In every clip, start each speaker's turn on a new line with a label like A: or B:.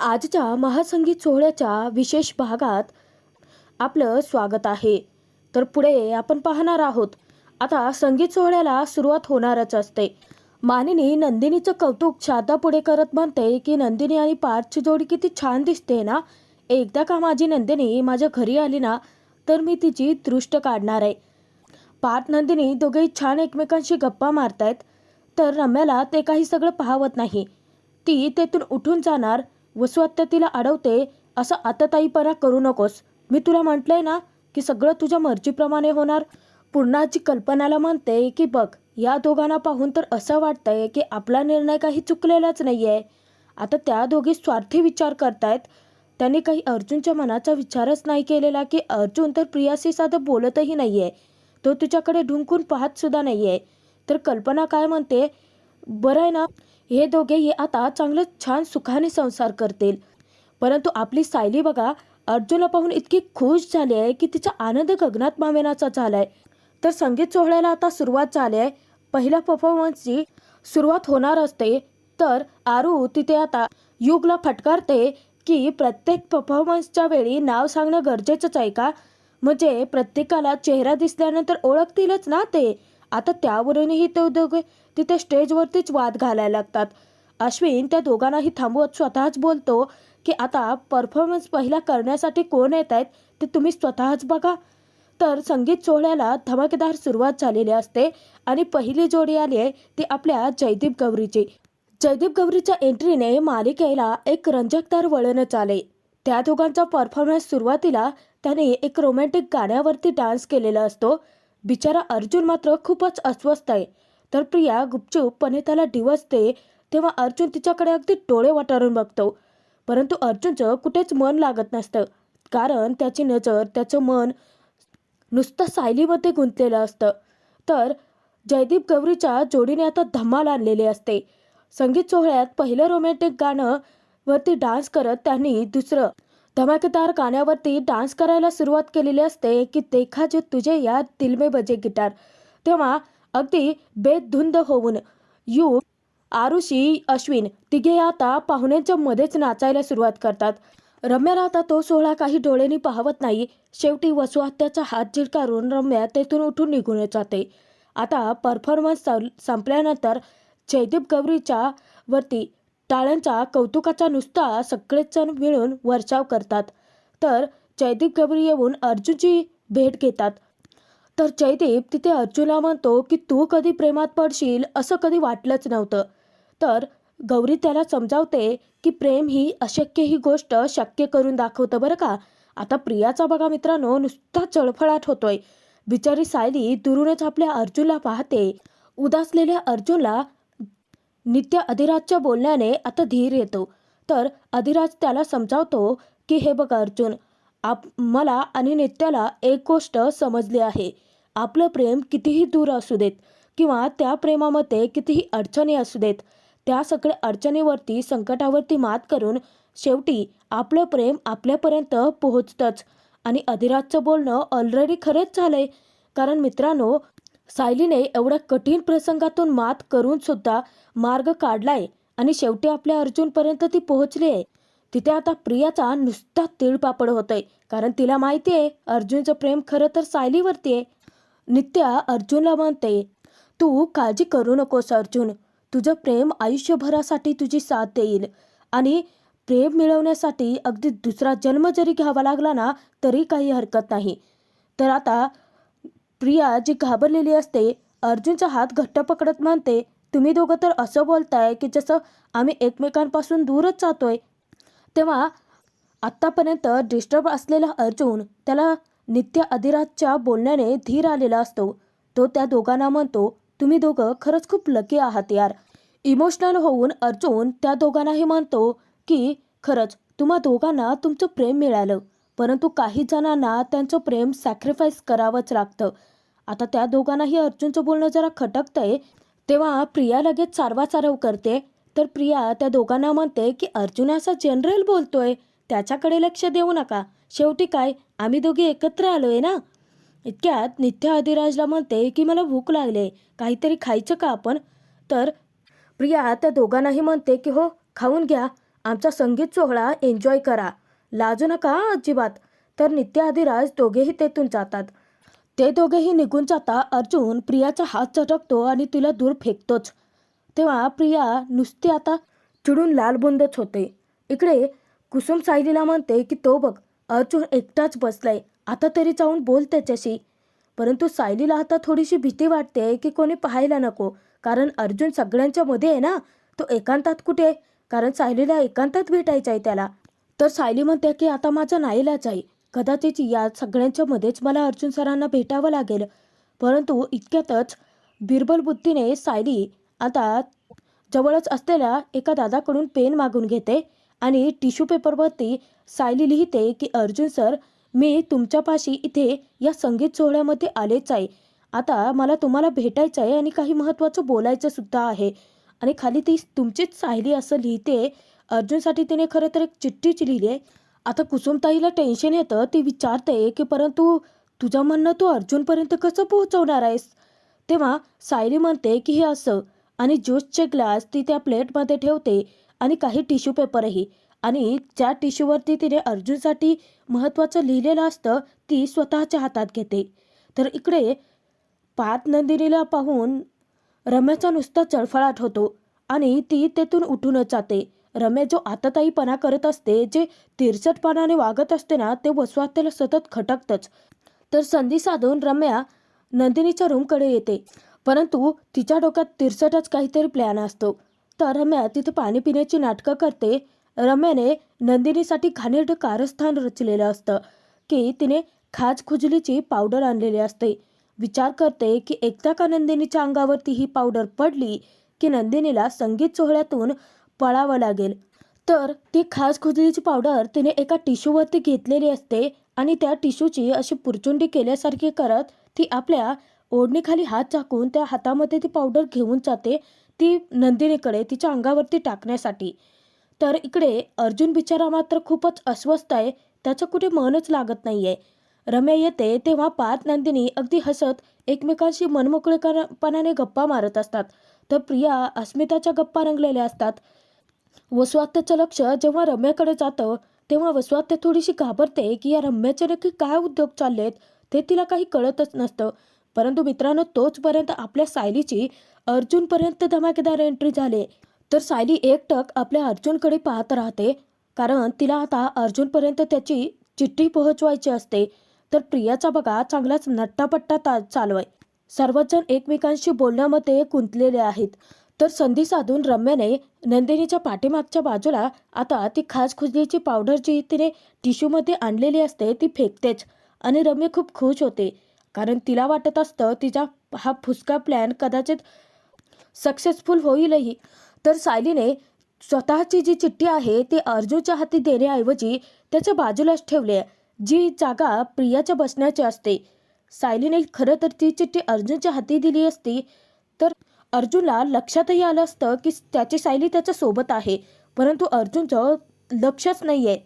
A: आजच्या महासंगीत सोहळ्याच्या विशेष भागात आपलं स्वागत आहे. तर पुढे आपण पाहणार आहोत. आता संगीत सोहळ्याला सुरुवात होणारच असते. मानिनी नंदिनीचं कौतुक शारदा पुढे करत म्हणते की नंदिनी आणि पार्थची जोडी किती छान दिसते ना. एकदा का माझी नंदिनी माझ्या घरी आली ना तर मी तिची दृष्ट काढणार आहे. पार्थ नंदिनी दोघेही छान एकमेकांशी गप्पा मारतायत. तर रम्याला ते काही सगळं पाहवत नाही. ती तेथून उठून जाणार. व तिला अडवते असं आतताईपणा करू नकोस. मी तुला म्हटलंय ना की सगळं तुझ्या मर्जीप्रमाणे होणार. पूर्णाची कल्पनाला म्हणते की बघ या दोघांना पाहून तर असं वाटतंय की आपला निर्णय काही चुकलेलाच नाही आहे आता त्या दोघी स्वार्थी विचार करतायत. त्यांनी काही अर्जुनच्या मनाचा विचारच नाही केलेला की अर्जुन तर प्रियाशी साधं बोलतही नाही आहे तो तुझ्याकडे ढुंकून पाहत सुद्धा नाही आहे तर कल्पना काय म्हणते बरं आहे ना हे दोघे हे आता चांगलं छान सुखाने संसार करतील. परंतु आपली सायली बघा अर्जुनला पाहून इतकी खुश झाली आहे की तिचा आनंद गगनात मावेनाचा झालाय. तर संगीत सोहळ्याला आता सुरुवात झाली आहे. पहिल्या परफॉर्मन्सची सुरुवात होणार असते तर आरू तिथे आता युगला फटकारते की प्रत्येक परफॉर्मन्सच्या वेळी नाव सांगणं गरजेचंच आहे का? म्हणजे प्रत्येकाला चेहरा दिसल्यानंतर ओळखतीलच ना ते. आता त्यावरूनही ते दोघे तिथे स्टेजवरतीच वाद घालायला लागतात. अश्विन त्या दोघांनाही थांबवत स्वतःच बोलतो की आता परफॉर्मन्स पहिला करण्यासाठी कोण येत आहेत ते तुम्ही स्वतःच बघा. तर संगीत सोहळ्याला धमाकेदार सुरुवात झालेली असते आणि पहिली जोडी आली आहे ती आपल्या जयदीप गौरीची. जयदीप गौरीच्या एंट्रीने मालिकेला एक रंजकदार वळणच आले. त्या दोघांचा परफॉर्मन्स सुरुवातीला त्याने एक रोमॅन्टिक गाण्यावरती डान्स केलेला असतो. बिचारा अर्जुन मात्र खूपच अस्वस्थ आहे. तर प्रिया गुपचूपपणे त्याला डिवसते तेव्हा अर्जुन तिच्याकडे अगदी डोळे वाटारून बघतो. परंतु अर्जुनचं कुठेच मन लागत नसतं. कारण त्याची नजर त्याचं मन नुसतं सायलीमध्ये गुंतलेलं असतं. तर जयदीप गौरीच्या जोडीने आता धमाल आणलेली असते. संगीत सोहळ्यात पहिलं रोमॅन्टिक गाणं वरती डान्स करत त्यांनी दुसरं धमाकेदार गाण्यावरती डान्स करायला सुरुवात केलेली असते की देखा जे तुझे या दिलमे बजे गिटार. तेव्हा अगदी बेधुंद होऊन. यू आरुषी अश्विन तिघे आता पाहुण्यांच्या मध्येच नाचायला सुरुवात करतात. रम्याला आता तो सोहळा काही डोळ्यांनी पाहवत नाही. शेवटी वसुहत्याचा हात झिडकारून रम्या तेथून उठून निघून जाते. आता परफॉर्मन्स संपल्यानंतर जयदीप गौरीच्या वरती टाळ्यांचा कौतुकाचा नुसता सगळेच जण मिळून वर्षाव करतात. तर जयदीप गौरी येऊन अर्जुनची भेट घेतात. तर जयदीप तिथे अर्जुनला म्हणतो की तू कधी प्रेमात पडशील असं कधी वाटलंच नव्हतं. तर गौरी त्याला समजावते की प्रेम ही अशक्य ही गोष्ट शक्य करून दाखवतं बरं का. आता प्रियाचा बघा मित्रांनो नुसता चळफळाट होतोय. बिचारी सायली दुरूनच आपल्या अर्जुनला पाहते. उदासलेल्या अर्जुनला नित्य अधिराजच्या बोलण्याने आता धीर येतो. तर अधिराज त्याला समजावतो की हे बघ अर्जुन आप मला आणि नित्याला एक गोष्ट समजली आहे. आपलं प्रेम कितीही दूर असू देत किंवा त्या प्रेमामध्ये कितीही अडचणी असू देत त्या सगळ्या अडचणीवरती संकटावरती मात करून शेवटी आपलं प्रेम आपल्यापर्यंत पोहोचतंच. आणि अधिराजचं बोलणं ऑलरेडी खरंच झालंय. कारण मित्रांनो सायलीने एवढ्या कठीण प्रसंगातून मात करून सुद्धा मार्ग काढलाय आणि शेवटी आपल्या अर्जुनपर्यंत ती पोहोचली आहे. तिथे आता प्रियाचा नुसता तिळपापड होतोय. कारण तिला माहिती आहे अर्जुनचं प्रेम खरं तर सायलीवरती आहे. नित्या अर्जुनला म्हणते तू काळजी करू नकोस अर्जुन. तुझं प्रेम आयुष्यभरासाठी तुझी साथ देईल. आणि प्रेम मिळवण्यासाठी अगदी दुसरा जन्म जरी घ्यावा लागला ना तरी काही हरकत नाही. तर आता प्रिया जी घाबरलेली असते अर्जुनचा हात घट्ट पकडत म्हणते तुम्ही दोघं तर असं बोलताय की जसं आम्ही एकमेकांपासून दूरच जातोय. तेव्हा आत्तापर्यंत डिस्टर्ब असलेला अर्जुन त्याला नित्य अधिराजच्या बोलण्याने धीर आलेला असतो. तो त्या दोघांना म्हणतो तुम्ही दोघं खरंच खूप लकी आहात यार. इमोशनल होऊन अर्जुन त्या दोघांनाही म्हणतो की खरंच तुम्हा दोघांना तुमचं प्रेम मिळालं. परंतु काही जणांना त्यांचं प्रेम सॅक्रिफाईस करावंच लागतं. आता त्या दोघांनाही अर्जुनचं बोलणं जरा खटकतंय. तेव्हा प्रिया लगेच सारवासारव करते. तर प्रिया त्या दोघांना म्हणते की अर्जुन असा जनरल बोलतोय. त्याच्याकडे लक्ष देऊ नका. शेवटी काय? आम्ही दोघे एकत्र आलो आहे ना? इतक्यात नित्या अधिराजला म्हणते की मला भूक लागले काहीतरी खायचं का आपण? तर प्रिया त्या दोघांनाही म्हणते की हो खाऊन घ्या. आमचा संगीत सोहळा एन्जॉय करा. लाजू नका अजिबात. तर नित्य आदिराज दोघेही तेथून जातात. ते दोघेही निघून जाता अर्जुन प्रियाचा हात चटकतो आणि तिला दूर फेकतोच. तेव्हा प्रिया नुसती आता चिडून लालबुंदच होते. इकडे कुसुम सायलीला म्हणते की तो बघ अर्जुन एकटाच बसलाय. आता तरी जाऊन बोल त्याच्याशी. परंतु सायलीला आता थोडीशी भीती वाटते की कोणी पाहायला नको. कारण अर्जुन सगळ्यांच्या मध्ये आहे ना. तो एकांतात कुठे? आहे? कारण सायलीला एकांतात भेटायचं आहे त्याला. तर सायली म्हणते की आता माझा नाईलाच आहे. कदाचित या सगळ्यांच्या मध्येच मला अर्जुन सरांना भेटावं लागेल. परंतु इतक्यातच बिरबल बुद्धीने सायली आता जवळच असलेल्या एका दादाकडून पेन मागून घेते आणि टिश्यू पेपरवरती सायली लिहिते की अर्जुन सर मी तुमच्यापाशी इथे या संगीत सोहळ्यामध्ये आलेच आहे. आता मला तुम्हाला भेटायचं आहे आणि काही महत्त्वाचं बोलायचं सुद्धा आहे. आणि खाली ती तुमचीच सायली असं लिहिते. अर्जुनसाठी तिने खरं तर एक चिठ्ठीच लिहिली आहे आता कुसुमताईला टेन्शन येतं. ती विचारते की परंतु तुझं म्हणणं तू अर्जुनपर्यंत कसं पोहोचवणार आहेस? तेव्हा सायली म्हणते की हे असं. आणि ज्यूसचे ग्लास ती त्या प्लेटमध्ये ठेवते आणि काही टिश्यू पेपरही. आणि ज्या टिश्यूवरती तिने अर्जुनसाठी महत्त्वाचं लिहिलेलं असतं ती स्वतःच्या हातात घेते. तर इकडे पात नंदिनीला पाहून रम्याचा नुसता चळफळाट होतो आणि ती तेथून उठूनच जाते. रम्या जो आताताईपणा करत असते जे तिरसटपणाने वागत असते ना ते वसवात्याला सतत खटकतच. तर संधी साधून रम्या नंदिनीच्या रूमकडे येते. परंतु तिच्या डोक्यात तिरसटच काहीतरी प्लॅन असतो. तर रम्या तिथे पाणी पिण्याची नाटकं करते रम्याने नंदिनीसाठी घाणेरडं कारस्थान रचलेलं असतं की तिने खाज खुजलीची पावडर आणलेली असते. विचार करते की एकदा का नंदिनीच्या अंगावरती ही पावडर पडली की नंदिनीला संगीत सोहळ्यातून पळावं लागेल. तर ती खास खुजलीची पावडर तिने एका टिश्यूवरती घेतलेली असते आणि त्या टिश्यूची अशी पुरचुंडी केल्यासारखी करत ती आपल्या ओढणीखाली हात झाकून त्या हातामध्ये ती पावडर घेऊन जाते ती नंदिनीकडे तिच्या अंगावरती टाकण्यासाठी. तर इकडे अर्जुन बिचारा मात्र खूपच अस्वस्थ आहे. त्याचं कुठे मनच लागत नाही आहे रम्या येते तेव्हा पाच नंदिनी अगदी हसत एकमेकांशी मनमोकळेपणाने गप्पा मारत असतात. तर प्रिया अस्मिताच्या गप्पा रंगलेल्या असतात. वस्वात्याचं लक्ष जेव्हा रम्याकडे जातं तेव्हा वसुआत्या थोडीशी घाबरते की या रम्याचे नक्की काय उद्योग चाललेत ते तिला काही कळतच नसतं. परंतु मित्रांनो तोचपर्यंत आपल्या सायलीची अर्जुनपर्यंत धमाकेदार एंट्री झाली. तर सायली एकटक आपल्या अर्जुनकडे पाहत राहते. कारण तिला आता अर्जुनपर्यंत त्याची चिठ्ठी पोहोचवायची असते. तर प्रियाचा बघा चांगलाच नट्टापट्टा ता चालू आहे सर्वजण एकमेकांशी बोलण्यामध्ये गुंतलेले आहेत. तर संधी साधून रम्याने नंदिनीच्या पाठीमागच्या बाजूला आता ती खास खुजलीची पावडर जी तिने टिश्यूमध्ये आणलेली असते ती फेकतेच. आणि रम्य खूप खुश होते. कारण तिला वाटत असतं तिचा हा फुसका प्लॅन कदाचित सक्सेसफुल होईलही. तर सायलीने स्वतःची जी चिठ्ठी आहे ती अर्जुनच्या हाती देण्याऐवजी त्याच्या बाजूलाच ठेवली आहे जी जागा प्रियाच्या बसण्याची असते. सायलीने खरं तर ती चिठ्ठी अर्जुनच्या हाती दिली असती तर अर्जुनला लक्षातही आलं असतं की त्याची सायली त्याच्या सोबत आहे परंतु अर्जुनचं लक्षच नाही आहे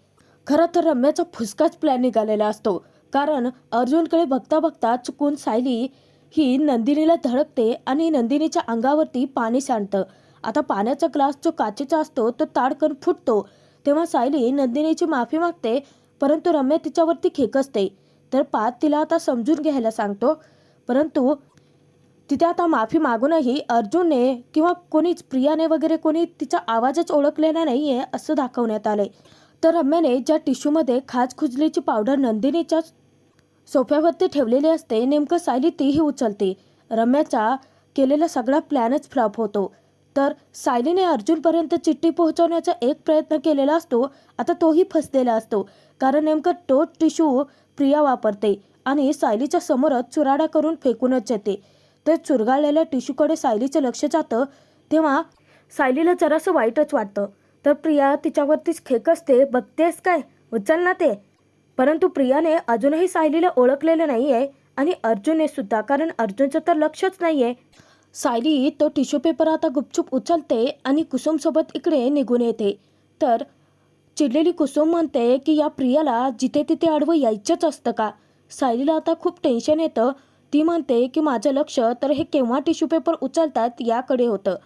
A: खरं तर रम्याचा फुसकाच प्लॅन निघालेला असतो कारण अर्जुनकडे बघता बघता चुकून सायली ही नंदिनीला धडकते आणि नंदिनीच्या अंगावरती पाणी सांडतं. आता पाण्याचा ग्लास जो काचेचा असतो तो ताडकन फुटतो. तेव्हा सायली नंदिनीची माफी मागते परंतु रम्या तिच्यावरती खेकसते तर पात तिला आता समजून घ्यायला सांगतो. परंतु तिथे आता माफी मागूनही अर्जुनने किंवा कोणीच प्रियाने वगैरे कोणी तिचा आवाजच ओळखलेला नाही आहे असं दाखवण्यात आलंय. तर रम्याने ज्या टिश्यूमध्ये खाज खुजलीची पावडर नंदिनीच्या सोफ्यावरती ठेवलेली असते नेमकं सायली तीही उचलते. रम्याचा केलेला सगळा प्लॅनच फ्लॉप होतो. तर सायलीने अर्जुनपर्यंत चिठ्ठी पोहोचवण्याचा एक प्रयत्न केलेला असतो. आता तोही फसलेला असतो. कारण नेमकं तो टिश्यू प्रिया वापरते आणि सायलीच्या समोरच चुराडा करून फेकूनच येते. तर चुरगाळलेल्या टिश्यूकडे सायलीचं लक्ष जातं. तेव्हा सायलीला जरासं वाईटच वाटतं. तर प्रिया तिच्यावरतीच खेकसते बघतेस काय? उचल ना ते. परंतु प्रियाने अजूनही सायलीला ओळखलेलं नाही आहे आणि अर्जुनने सुद्धा कारण अर्जुनचं तर लक्षच नाही आहे सायली तो टिश्यू पेपर आता गुपचूप उचलते आणि कुसुमसोबत इकडे निघून येते. तर चिडलेली कुसुम म्हणते की या प्रियाला जिथे तिथे आडवं यायचंच असतं का? सायलीला आता खूप टेन्शन येतं. ती म्हणते की माझं लक्ष तर हे केव्हा टिश्यू पेपर उचलतात याकडे होतं.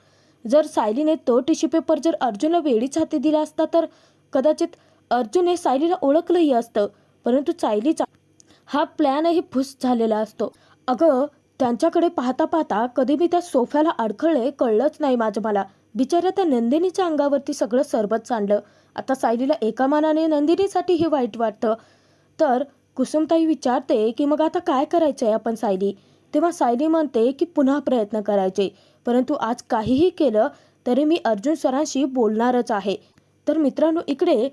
A: जर सायलीने तो टिश्यू पेपर जर अर्जुनला वेळीच हाती दिला असता तर कदाचित अर्जुनने सायलीला ओळखलंही असतं. परंतु सायलीचा हा प्लॅनही फुस झालेला असतो. अगं त्यांच्याकडे पाहता पाहता कधी मी त्या सोफ्याला अडखळले कळलंच नाही माझं मला बिचाऱ्या त्या नंदिनीच्या अंगावरती सगळं सरबत सांडलं. आता सायलीला एका मानाने नंदिनीसाठी हे वाईट वाटतं. तर कुसुमताई विचारते की मग आता काय करायचं आहे आपण सायली? तेव्हा सायली म्हणते की पुन्हा प्रयत्न करायचे. परंतु आज काहीही केलं तरी मी अर्जुन सरांशी बोलणारच आहे. तर मित्रांनो इकडे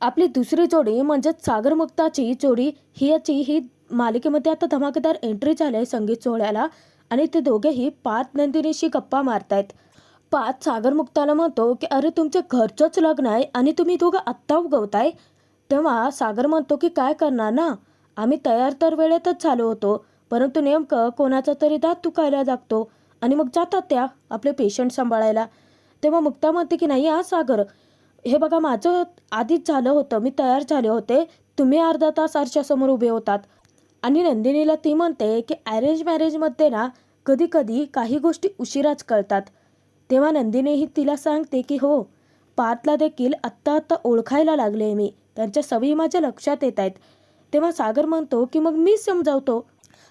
A: आपली दुसरी जोडी म्हणजेच सागरमुक्ताची जोडी ही याची ही मालिकेमध्ये आता धमाकेदार एंट्री झाली आहे संगीत सोहळ्याला आणि ते दोघेही पाच नंदिनीशी गप्पा मारतायत. पाच सागरमुक्ताला म्हणतो की अरे तुमच्या घरचंच लग्न आहे आणि तुम्ही दोघं आत्ता उगवताय. तेव्हा सागर म्हणतो की काय करणार ना? आम्ही तयार तर वेळेतच झालो होतो परंतु नेमकं कोणाचा तरी दात तुकायला लागतो आणि मग जातात त्या आपले पेशंट सांभाळायला. तेव्हा मुक्ता म्हणते की नाही हा सागर हे बघा माझं आधीच झालं होतं. मी तयार झाले होते. तुम्ही अर्धा तास आरशासमोर उभे होतात. आणि नंदिनीला ती म्हणते की अरेंज मॅरेजमध्ये ना कधी कधी काही गोष्टी उशिराच कळतात. तेव्हा नंदिनीही तिला सांगते की हो पार्थला देखील आत्ता आत्ता ओळखायला लागले मी. त्यांच्या सवयी माझ्या लक्षात येत आहेत. तेव्हा सागर म्हणतो की मग मी समजावतो.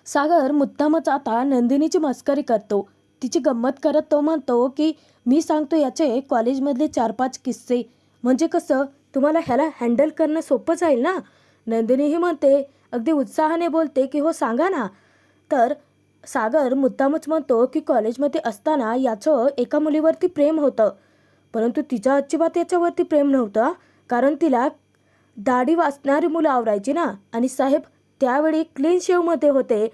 A: सागर मुद्दामच आता नंदिनीची मस्करी करतो. तिची गंमत करत तो म्हणतो की मी सांगतो याचे कॉलेजमधले चार पाच किस्से. म्हणजे कसं? तुम्हाला ह्याला हँडल करणं सोपं जाईल ना? नंदिनीही म्हणते अगदी उत्साहाने बोलते की हो सांगा ना. तर सागर मुद्दामच म्हणतो की कॉलेजमध्ये असताना याचं एका मुलीवरती प्रेम होतं. परंतु तिच्या अजिबात याच्यावरती प्रेम नव्हतं कारण तिला दाढी वाचणारी मुलं आवडायची ना. आणि साहेब त्यावेळी क्लीन शेवमध्ये होते.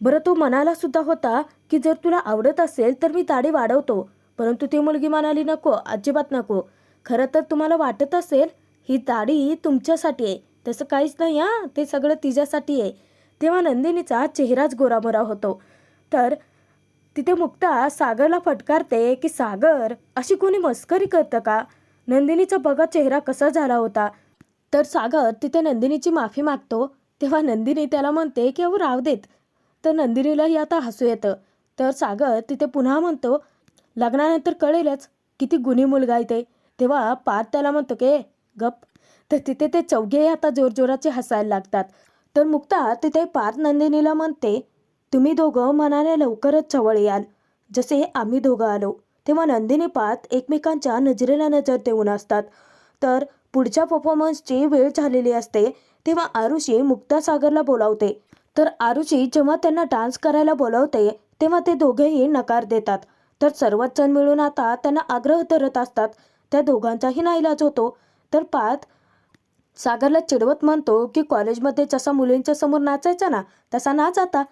A: बरं तो म्हणाला सुद्धा होता की जर तुला आवडत असेल तर मी दाढी वाढवतो. परंतु ती मुलगी म्हणाली नको अजिबात नको. खरं तर तुम्हाला वाटत असेल ही दाढी तुमच्यासाठी आहे. तसं काहीच नाही हा. ते सगळं तिच्यासाठी आहे. तेव्हा नंदिनीचा चेहराच गोरामोरा होतो. तर तिथे मुक्ता सागरला फटकारते की सागर अशी कोणी मस्करी करतं का? नंदिनीचा बघा चेहरा कसा झाला होता. तर सागर तिथे नंदिनीची माफी मागतो. तेव्हा नंदिनी त्याला म्हणते की अहो राव देत. तर नंदिनीलाही आता हसू येतं. तर सागर तिथे पुन्हा म्हणतो लग्नानंतर कळेलच किती गुणी मुलगा आहे ते. तेव्हा पार्थ त्याला म्हणतो के गप तर तिथे ते चौघे आता जोरजोराचे हसायला लागतात. तर मुक्ता तिथे पार्थ नंदिनीला म्हणते तुम्ही दोघं मनाने लवकरच जवळ याल. जसे आम्ही दोघं आलो तेव्हा नंदिनी पार्थ एकमेकांच्या नजरेला नजर देऊन असतात. तर पुढच्या परफॉर्मन्सची वेळ झालेली असते तेव्हा आरुषी मुक्तासागरला बोलावते. तर आरुषी जेव्हा त्यांना डान्स करायला बोलावते तेव्हा ते दोघेही नकार देतात. तर सर्वच जण मिळून आता त्यांना आग्रह धरत असतात. त्या दोघांचाही नाईलाज होतो. तर पात सागरला चिडवत म्हणतो की कॉलेजमध्ये जसा मुलींच्या समोर नाचायचा ना तसा नाच आता.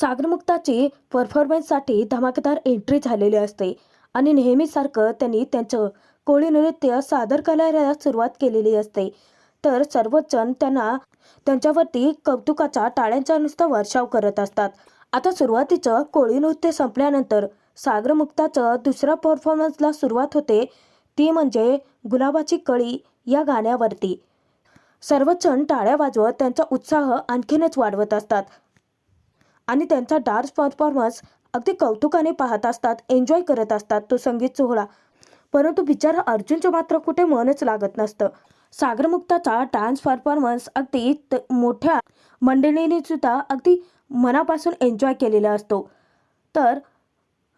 A: सागरमुक्ताची परफॉर्मन्ससाठी धमाकेदार एंट्री झालेली असते आणि नेहमीसारखं त्यांनी त्यांचं कोळी नृत्य सादर करायला सुरुवात केलेली असते. तर सर्वजण त्यांना त्यांच्यावरती कौतुकाचा टाळ्यांचा नुसता वर्षाव करत असतात. आता सुरुवातीचं कोळी नृत्य संपल्यानंतर सागरमुक्ताचं दुसऱ्या परफॉर्मन्सला सुरुवात होते. ती म्हणजे गुलाबाची कळी या गाण्यावरती. सर्वजण टाळ्या वाजवत त्यांचा उत्साह आणखीनच वाढवत असतात. आणि त्यांचा डान्स परफॉर्मन्स अगदी कौतुकाने पाहत असतात एन्जॉय करत असतात तो संगीत सोहळा. परंतु बिचारा अर्जुनचं मात्र कुठे मनच लागत नसतं. सागरमुक्ताचा डान्स परफॉर्मन्स अगदी त- मोठ्या मंडळीने सुद्धा अगदी मनापासून एन्जॉय केलेला असतो. तर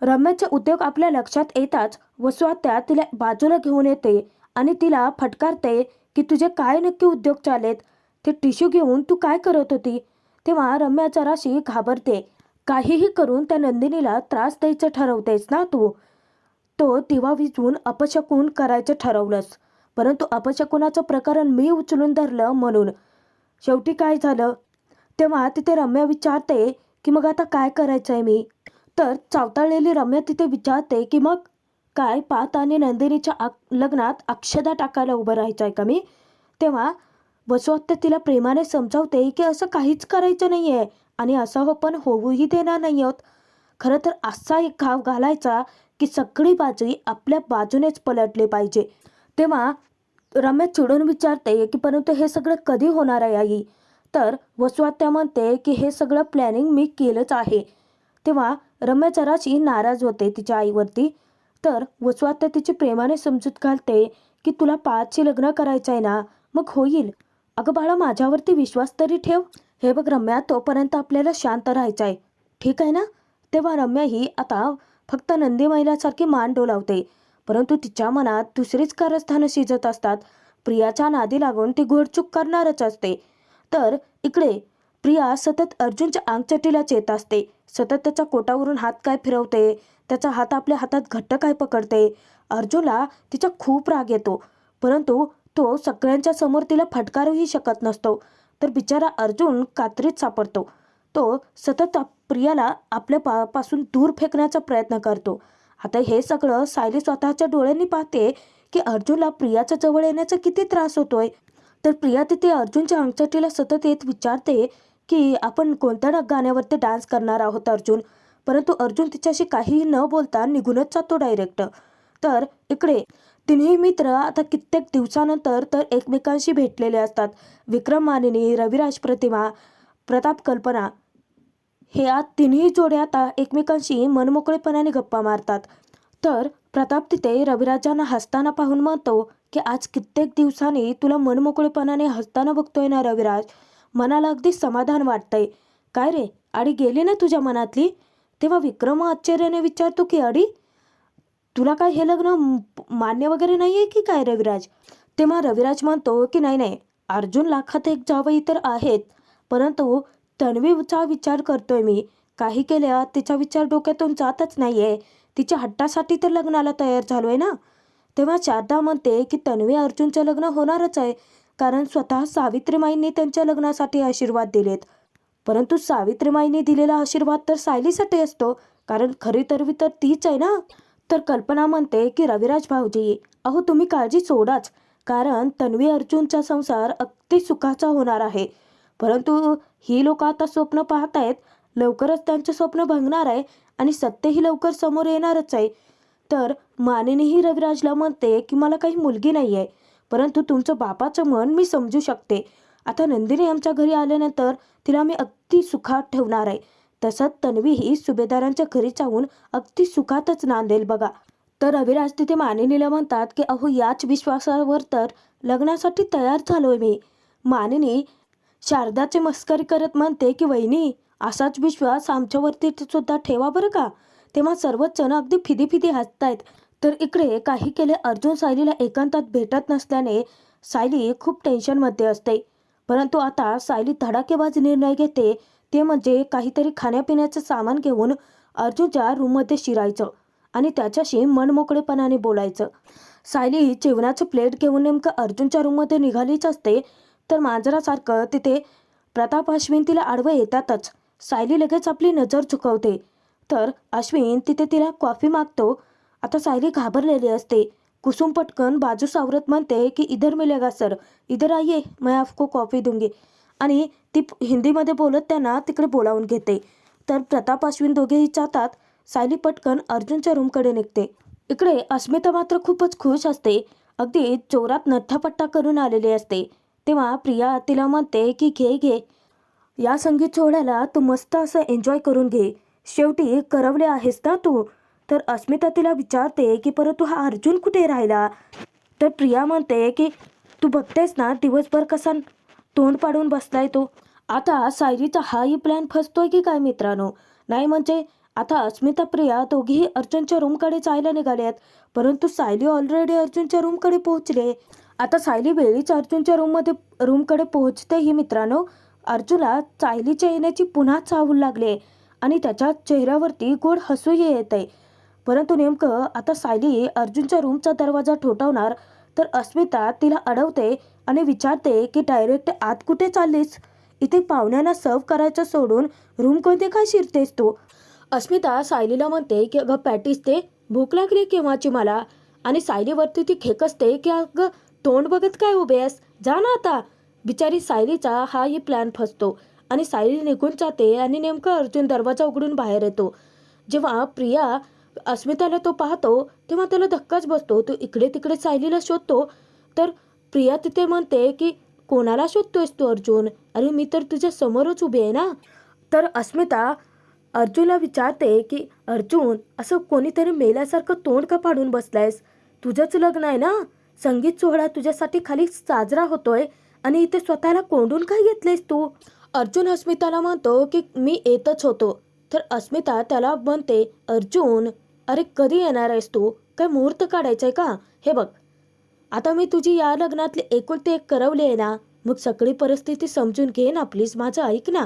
A: रम्याचे उद्योग आपल्या लक्षात येताच वसुआ त्या तिला बाजूला घेऊन येते आणि तिला फटकारते की तुझे काय नक्की उद्योग चालेत? ते टिश्यू घेऊन तू काय करत होती? तेव्हा रम्या जराशी घाबरते. काहीही करून त्या नंदिनीला त्रास द्यायचं ठरवतेस ना तू? तो दिवा विजून अपशकुन करायचं ठरवलंस. परंतु अपशकुनाचं प्रकरण मी उचलून धरलं म्हणून. शेवटी काय झालं? तेव्हा तिथे रम्या विचारते की मग आता काय करायचं आहे मी? तर चावताळलेली रम्या तिथे विचारते की मग काय पात आणि नंदिनीच्या आ लग्नात अक्षदा टाकायला उभं राहायचं आहे का मी? तेव्हा वसुहत्या तिला प्रेमाने समजावते की असं काहीच करायचं नाही आहे आणि असं हो पण होऊही देणार नाही आहोत खरं तर असा एक घाव घालायचा की सगळी बाजू आपल्या बाजूनेच पलटली पाहिजे. तेव्हा रम्या चिडून विचारते की परंतु हे सगळं कधी होणार आहे आई? तर वसुहत्या म्हणते की हे सगळं प्लॅनिंग मी केलंच आहे. तेव्हा रम्या जराशी नाराज होते तिच्या आईवरती. तर वसुआत तिची प्रेमाने समजूत घालते की तुला पाचशी लग्न करायचं आहे ना मग होईल. अगं बाळा माझ्यावरती विश्वास तरी ठेव. हे बघ रम्या तोपर्यंत आपल्याला शांत राहायचं आहे ठीक आहे ना? तेव्हा रम्या ही आता फक्त नंदी महिलासारखी मान डोलावते. परंतु तिच्या मनात दुसरीच कारस्थानं शिजत असतात. प्रियाच्या नादी लागून ती घोडचूक करणारच असते. तर इकडे प्रिया सतत अर्जुनच्या अंगचटीलाच येत असते. सतत त्याच्या कोटावरून हात काय फिरवते? त्याचा हात आपल्या हातात घट्ट काय पकडते? अर्जुनला तिचा खूप राग येतो. परंतु तो सगळ्यांच्या समोर तिला फटकारूही शकत नसतो. तर बिचारा अर्जुन कात्रीत सापडतो. तो सतत प्रियाला आपल्या पा पासून दूर फेकण्याचा प्रयत्न करतो. आता हे सगळं सायली स्वतःच्या डोळ्यांनी पाहते की अर्जुनला प्रियाच्या जवळ येण्याचा किती त्रास होतोय. तर प्रिया तिथे अर्जुनच्या अंगचटीला सतत येत विचारते की आपण कोणत्या गाण्यावरती डान्स करणार आहोत अर्जुन? परंतु अर्जुन तिच्याशी काहीही न बोलता निघूनच जातो डायरेक्ट तर इकडे तिन्ही मित्र आता कित्येक दिवसानंतर तर एकमेकांशी भेटलेले असतात. विक्रम मानिनी रविराज प्रतिमा प्रताप कल्पना हे आज तिन्ही जोड्या आता एकमेकांशी मनमोकळेपणाने गप्पा मारतात. तर प्रताप तिथे रविराजांना हसताना पाहून म्हणतो की आज कित्येक दिवसांनी तुला मनमोकळेपणाने हसताना बघतोय ना रविराज? मनाला अगदी समाधान वाटतंय. काय रे आणि गेली ना तुझ्या मनातली? तेव्हा विक्रम आश्चर्याने विचारतो की अडी तुला काय हे लग्न मान्य वगैरे नाही आहे की काय रविराज? तेव्हा रविराज म्हणतो की नाही नाही अर्जुन लाखात एक जावई तर आहेत परंतु तन्वीचा विचार करतोय मी. काही केल्या तिचा विचार डोक्यातून जातच नाही आहे तिच्या हट्टासाठी तर लग्नाला तयार झालोय ना? तेव्हा शारदा म्हणते की तन्वी अर्जुनचं लग्न होणारच आहे कारण स्वतः सावित्रीमाईंनी त्यांच्या लग्नासाठी आशीर्वाद दिलेत. परंतु सावित्रीमाईने दिलेला आशीर्वाद तर सायलीसाठी असतो कारण खरी तरवी तर तीच आहे ना? तर कल्पना म्हणते की रविराज भाऊजी अहो तुम्ही काळजी सोडाच कारण तन्वी अर्जुनचा संसार अगदी सुखाचा होणार आहे. परंतु ही लोक आता स्वप्न पाहत आहेत लवकरच त्यांचं स्वप्न भंगणार आहे आणि सत्यही लवकर समोर येणारच आहे. तर मानिनीही रविराजला म्हणते की मला काही मुलगी नाही आहे परंतु तुमचं बापाचं मन मी समजू शकते. आता नंदिनी आमच्या घरी आल्यानंतर तिला मी अगदी सुखात ठेवणार आहे. तसंच तन्वी ही सुभेदारांच्या घरी जाऊन अगदी सुखातच नांदेल बघा. तर अविराज तिथे मानिनीला म्हणतात की अहो याच विश्वासावर तर लग्नासाठी तयार झालोय मी. मानिनी शारदाचे मस्करी करत म्हणते की वहिनी असाच विश्वास आमच्यावरती सुद्धा ठेवा बरं का? तेव्हा सर्वच जण अगदी फिदी फिदी हसतायत. तर इकडे काही केले अर्जुन सायलीला एकांतात भेटत नसल्याने सायली खूप टेन्शनमध्ये असते. परंतु आता सायली धडाकेबाज निर्णय घेते. ते म्हणजे काहीतरी खाण्यापिण्याचं सामान घेऊन अर्जुनच्या रूममध्ये शिरायचं आणि त्याच्याशी मनमोकळेपणाने बोलायचं. सायली जेवणाचं प्लेट घेऊन नेमकं अर्जुनच्या रूममध्ये निघालीच असते तर मांजरासारखं तिथे प्रताप अश्विन तिला आडवं येतातच. सायली लगेच आपली नजर चुकवते. तर अश्विन तिथे तिला कॉफी मागतो. आता सायली घाबरलेली असते. कुसुम पटकन बाजू सावरत म्हणते की इधर मिलेगा सर. इधर आइए मैं आपको कॉफी दूंगी. आणि ती हिंदीमध्ये बोलत त्यांना तिकडे बोलावून घेते. तर प्रताप अश्विन दोघेही चाहतात सायली पटकन अर्जुनच्या रूमकडे निघते. इकडे अस्मिता मात्र खूपच खुश असते. अगदी जोरात नठ्ठापट्टा करून आलेली असते. तेव्हा प्रिया तिला म्हणते की घे घे. या संगीत सोहळ्याला तू मस्त असं एन्जॉय करून घे. शेवटी करवले आहेस ना तू? तर अस्मिता तिला विचारते की परंतु हा अर्जुन कुठे राहिला? तर प्रिया म्हणते की तू बघतेस ना दिवसभर कसा तोंड पाडून बसलाय तो. आता सायलीचा हाही प्लॅन फसतोय की काय मित्रांनो? नाही म्हणजे आता अस्मिता प्रिया दोघीही अर्जुनच्या रूमकडे जायला निघाल्यात आहेत परंतु सायली ऑलरेडी अर्जुनच्या रूमकडे पोहोचले. आता सायली वेळीच अर्जुनच्या रूममध्ये रूमकडे पोहोचतेही मित्रांनो. अर्जुनला सायलीच्या येण्याची पुन्हा चाहूल लागले आणि त्याच्या चेहऱ्यावरती गोड हसूही येत. आहे परंतु नेमकं आता सायली अर्जुनच्या रूमचा दरवाजा ठोठावणार तर अस्मिता तिला अडवते आणि विचारते की डायरेक्ट आत कुठे चाललीस? इथे पाहुण्यांना सर्व करायचं सोडून रूम कोणते काय शिरतेस तू? अस्मिता सायलीला म्हणते की अगं पॅटीस ते भूक लागली केव्हाची मला? आणि सायलीवरती ती खेकसते की अगं तोंड बघत काय उभे आहेस? जा ना आता. बिचारी सायलीचा हाही प्लॅन फसतो आणि सायली निघून जाते आणि नेमकं अर्जुन दरवाजा उघडून बाहेर येतो. जेव्हा प्रिया अस्मिताला तो पाहतो तेव्हा त्याला धक्काच बसतो. तो इकडे तिकडे सायलीला शोधतो. तर प्रिया तिथे म्हणते की कोणाला शोधतोयस तू अर्जुन? अरे मी तर तुझ्या समोरच उभी आहे ना? तर अस्मिता अर्जुनला विचारते की अर्जुन असं कोणीतरी मेल्यासारखं तोंड का पाडून बसलायस? तुझंच लग्न आहे ना? संगीत सोहळा तुझ्यासाठी खाली साजरा होतोय आणि इथे स्वतःला कोंडून काय घेतलेस तू? अर्जुन अस्मिताला म्हणतो की मी येतच होतो. तर अस्मिता त्याला म्हणते अर्जुन अरे कधी येणार आहेस तू? काय मुहूर्त काढायचंय का? हे बघ. आता मी तुझी या लग्नातली एकुलती एक करवली आहे ना मग सगळी परिस्थिती समजून घे ना प्लीज माझं ऐक ना.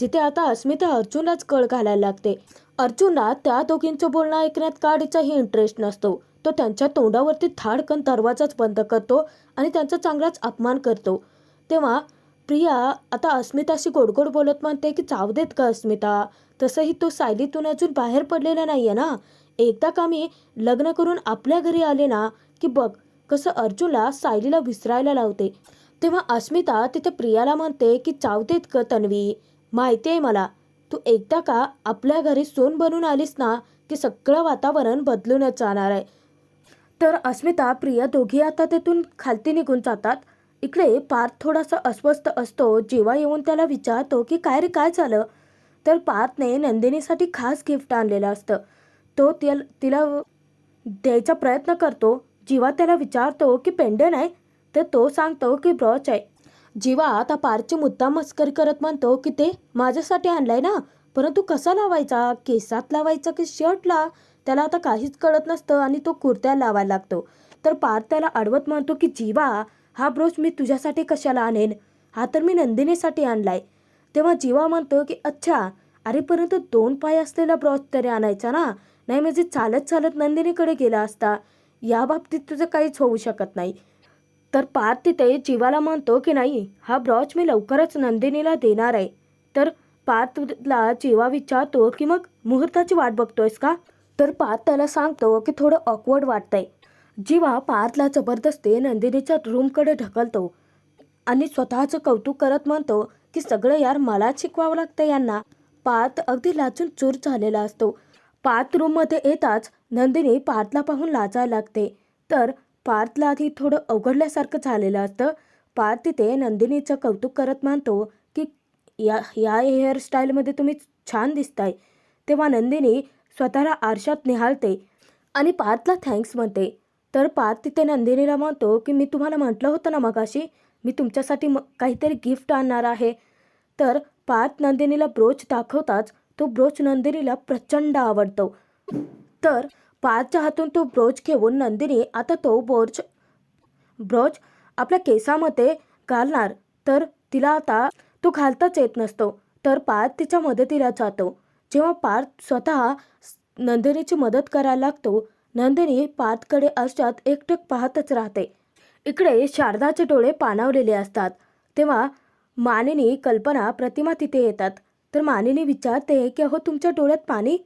A: तिथे आता अस्मिता अर्जुनलाच कळ घालायला लागते. अर्जुनला त्या दोघींचं बोलणं ऐकण्यात काडीचाही इंटरेस्ट नसतो. तो त्यांच्या तोंडावरती थाडकन दरवाजाच बंद करतो आणि त्यांचा चांगलाच अपमान करतो. तेव्हा प्रिया आता अस्मिताशी गोडगोड बोलत म्हणते की चाव देत का अस्मिता? तसंही तो सायलीतून अजून बाहेर पडलेला नाही आहे ना? एकदा का मी लग्न करून आपल्या घरी आले ना की बघ कसं अर्जुनला सायलीला विसरायला लावते. तेव्हा अस्मिता तिथे प्रियाला म्हणते की चावतेत क तन्वी माहिती आहे मला तू एकदा का आपल्या घरी सोन बनून आलीस ना की सगळं वातावरण बदलूनच जाणार आहे? तर अस्मिता प्रिया दोघी आता तेथून खालती निघून जातात. इकडे पार्थ थोडासा अस्वस्थ असतो जेव्हा येऊन त्याला विचारतो की काय रे काय झालं? तर पार्थने नंदिनीसाठी खास गिफ्ट आणलेलं असतं. तो त्याल तिला द्यायचा प्रयत्न करतो. जीवा त्याला विचारतो की पेंडन आहे तर तो सांगतो की ब्रॉच आहे. जीवा आता पारची मुद्दा मस्करी करत म्हणतो की ते माझ्यासाठी आणलाय ना? परंतु कसा लावायचा? केसात लावायचा की शर्टला? त्याला आता काहीच कळत नसतं आणि तो कुर्त्या लावायला लागतो. तर पार त्याला अडवत म्हणतो की जीवा हा ब्रोच मी तुझ्यासाठी कशाला आणेन? हा तर मी नंदिनीसाठी आणलाय. तेव्हा जीवा म्हणतो की अच्छा अरे परंतु दोन पाय असलेला ब्रॉच तरी आणायचा ना? नाही म्हणजे चालत चालत नंदिनीकडे गेला असता या बाबतीत तुझं काहीच होऊ शकत नाही. तर पार्थ तिथे जीवाला म्हणतो की नाही? हा ब्रॉच मी लवकरच नंदिनीला देणार आहे. तर पार्थला जीवा विचारतो की मग मुहूर्ताची वाट बघतोयस का? तर पार्थ त्याला सांगतो की थोडं ऑकवर्ड वाटतंय. जीवा पार्थला जबरदस्ती नंदिनीच्या रूमकडे ढकलतो आणि स्वतःचं कौतुक करत म्हणतो की सगळं यार मलाच शिकवावं लागतं यांना. पार्थ अगदी लाचून चूर झालेला असतो. पार्थ रूममध्ये येताच नंदिनी पार्थला पाहून लाजायला लागते. तर पार्थला आधी थोडं अवघडल्यासारखं झालेलं असतं. पार्थ तिथे नंदिनीचं कौतुक करत मानतो की या या हेअरस्टाईलमध्ये तुम्ही छान दिसताय. तेव्हा नंदिनी स्वतःला आरशात निहाळते आणि पार्थला थँक्स म्हणते. तर पार्थ तिथे नंदिनीला म्हणतो की मी तुम्हाला म्हटलं होतं ना मगाशी मी तुमच्यासाठी म काहीतरी गिफ्ट आणणार आहे. तर पार्थ नंदिनीला ब्रोच दाखवताच तो ब्रोच नंदिनीला प्रचंड आवडतो. तर पारच्या हातून तो ब्रोच घेऊन नंदिनी आता तो बोर्च ब्रोच आपल्या केसामध्ये घालणार. तर तिला आता तो घालताच येत नसतो. तर पार्थ तिच्या मदतीला जातो. जेव्हा पार्थ स्वतः नंदिनीची मदत करायला लागतो नंदिनी पार्थकडे अशात एकटक पाहतच राहते. इकडे शारदाचे डोळे पाणावलेले असतात. तेव्हा मानिनी कल्पना प्रतिमा तिथे येतात. तर मानिनी विचारते की अहो तुमच्या डोळ्यात पाणी?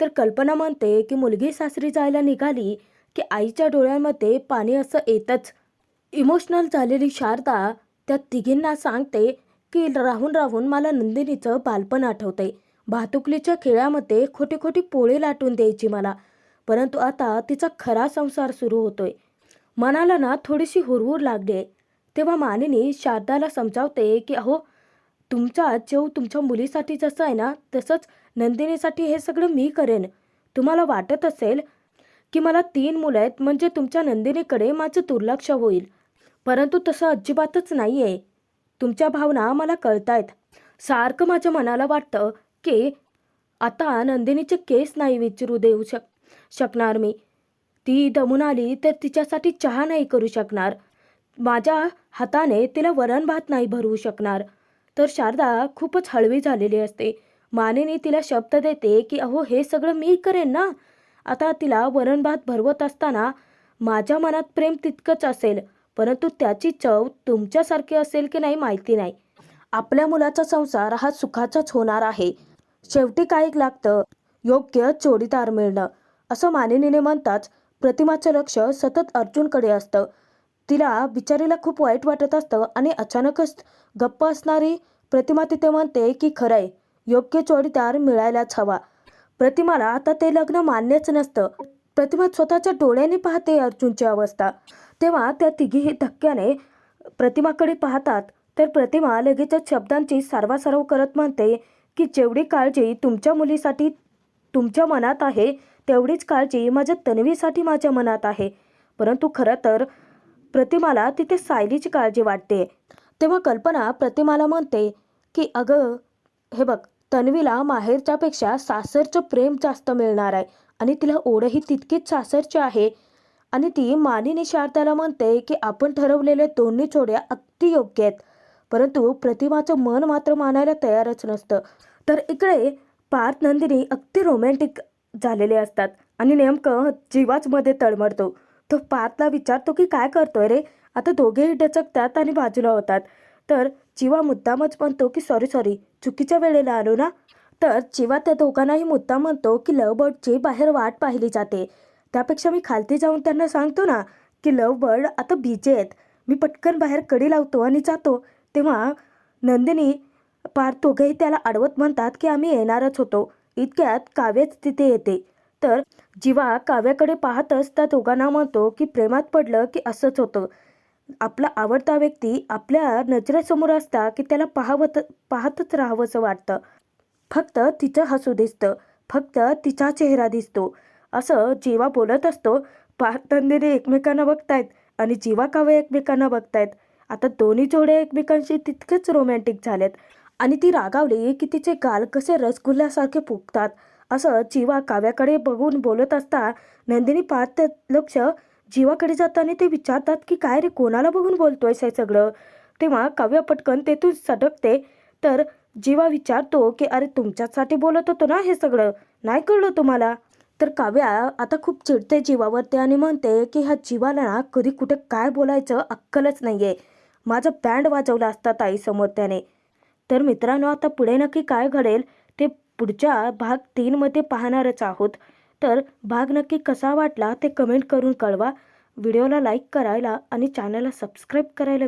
A: तर कल्पना म्हणते की मुलगी सासरी जायला निघाली की आईच्या डोळ्यामध्ये पाणी असं येतच. इमोशनल झालेली शारदा त्या तिघींना सांगते की राहून राहून मला नंदिनीचं बालपण आठवतंय. भातुकलीच्या खेळामध्ये खोटी खोटी पोळे लाटून द्यायची मला. परंतु आता तिचा खरा संसार सुरू होतोय. मनाला ना थोडीशी हुरहुर लागली आहे. तेव्हा मानिनी शारदाला समजावते की अहो तुमचा जेव तुमच्या मुलीसाठी जसं आहे ना तसंच नंदिनीसाठी हे सगळं मी करेन. तुम्हाला वाटत असेल की मला तीन मुलं आहेत म्हणजे तुमच्या नंदिनीकडे माझं दुर्लक्ष होईल. परंतु तसं अजिबातच नाही आहे तुमच्या भावना मला कळतायत. सारखं माझ्या मनाला वाटतं की आता नंदिनीचे केस नाही विचारू देऊ शक शकणार मी. ती दमून आली तर तिच्यासाठी चहा नाही करू शकणार. माझ्या हाताने तिला वरण भात नाही भरवू शकणार. तर शारदा खूपच हळवी झालेली असते. मानेने तिला शब्द देते की अहो हे सगळं मी करेन ना? आता तिला वरणभात भरवत असताना माझ्या मनात प्रेम तितकंच असेल परंतु त्याची चव तुमच्यासारखी असेल की नाही माहिती नाही. आपल्या मुलाचा संसार हा सुखाचाच होणार आहे. शेवटी काय लागतं? योग्य जोडीदार मिळणं. असं मानिनीने म्हणताच प्रतिमाचं लक्ष सतत अर्जुनकडे असतं. तिला बिचारीला खूप वाईट वाटत असतं आणि अचानकच गप्प असणारी प्रतिमा तिथे म्हणते की खरंय योग्य जोडीदार मिळायलाच हवा. प्रतिमाला आता ते लग्न मान्यच नसतं. प्रतिमा स्वतःच्या डोळ्याने पाहते अर्जुनची अवस्था. तेव्हा त्या तिघीही धक्क्याने प्रतिमाकडे पाहतात. तर प्रतिमा लगेचच शब्दांची सारवासारव करत म्हणते की जेवढी काळजी तुमच्या मुलीसाठी तुमच्या मनात आहे तेवढीच काळजी माझ्या तन्वीसाठी माझ्या मनात आहे. परंतु खरं तर प्रतिमाला तिथे सायलीची काळजी वाटते. तेव्हा कल्पना प्रतिमाला म्हणते की अगं हे बघ तन्वीला माहेरच्यापेक्षा सासरचं प्रेम जास्त मिळणार आहे आणि तिला ओढही तितकीच सासरची आहे. आणि ती मानिनी शारदाला म्हणते की आपण ठरवलेले दोन्ही जोड्या अगदी योग्य आहेत. परंतु प्रतिमाचं मन मात्र मानायला तयारच नसतं. तर इकडे पार्थ नंदिनी अगदी रोमॅन्टिक झालेले असतात आणि नेमकं जीवाचमध्ये तडमडतो तळमळतो तो पार्थला विचारतो की काय करतोय रे? आता दोघेही डचकतात आणि बाजूला होतात. तर जीवा मुद्दामच म्हणतो की सॉरी सॉरी चुकीच्या वेळेला आलो ना? तर जीवा त्या दोघांनाही मुद्दाम म्हणतो की लव बर्डची बाहेर वाट पाहिली जाते. त्यापेक्षा मी खालती जाऊन त्यांना सांगतो ना की लव बर्ड आता भिजे आहेत. मी पटकन बाहेर कडी लावतो आणि जातो. तेव्हा नंदिनी पार दोघेही त्याला अडवत म्हणतात की आम्ही येणारच होतो. इतक्यात काव्यच तिथे येते. तर जीवा काव्याकडे पाहतच त्या दोघांना म्हणतो की प्रेमात पडलं की असंच होतं. आपला आवडता व्यक्ती आपल्या नजरेसमोर असता की त्याला पाहावत पाहतच राहावंसं वाटतं. फक्त तिचं हसू दिसतं. फक्त तिचा चेहरा दिसतो. असं जीवा बोलत असतो. पाहतंदिने एकमेकांना बघतायत आणि जीवा काव्य एकमेकांना बघतायत. आता दोन्ही जोड्या एकमेकांशी तितकेच रोमॅन्टिक झालेत. आणि ती रागावली की तिचे गाल कसे रसगुल्ल्यासारखे फुगतात. असं जीवा काव्याकडे बघून बोलत असता नंदिनी पाहत लक्ष जीवाकडे जाताना ते विचारतात की काय रे कोणाला बघून बोलतोय हे सगळं? तेव्हा काव्य पटकन तेथून सटकते तर जीवा विचारतो की अरे तुमच्यासाठी बोलत होतो ना हे सगळं? नाही कळलं तुम्हाला? तर काव्या आता खूप चिडते जीवावरती आणि म्हणते की ह्या जीवाला ना कधी कुठे काय बोलायचं अक्कलच नाहीये. माझं बँड वाजवला असता ताईसमोर त्याने. तर मित्रांनो आता पुढे नक्की काय घडेल पुढच्या भाग तीनमध्ये पाहणारच आहोत. तर भाग नक्की कसा वाटला ते कमेंट करून कळवा. व्हिडिओला लाईक करायला आणि चॅनलला सबस्क्राईब करायला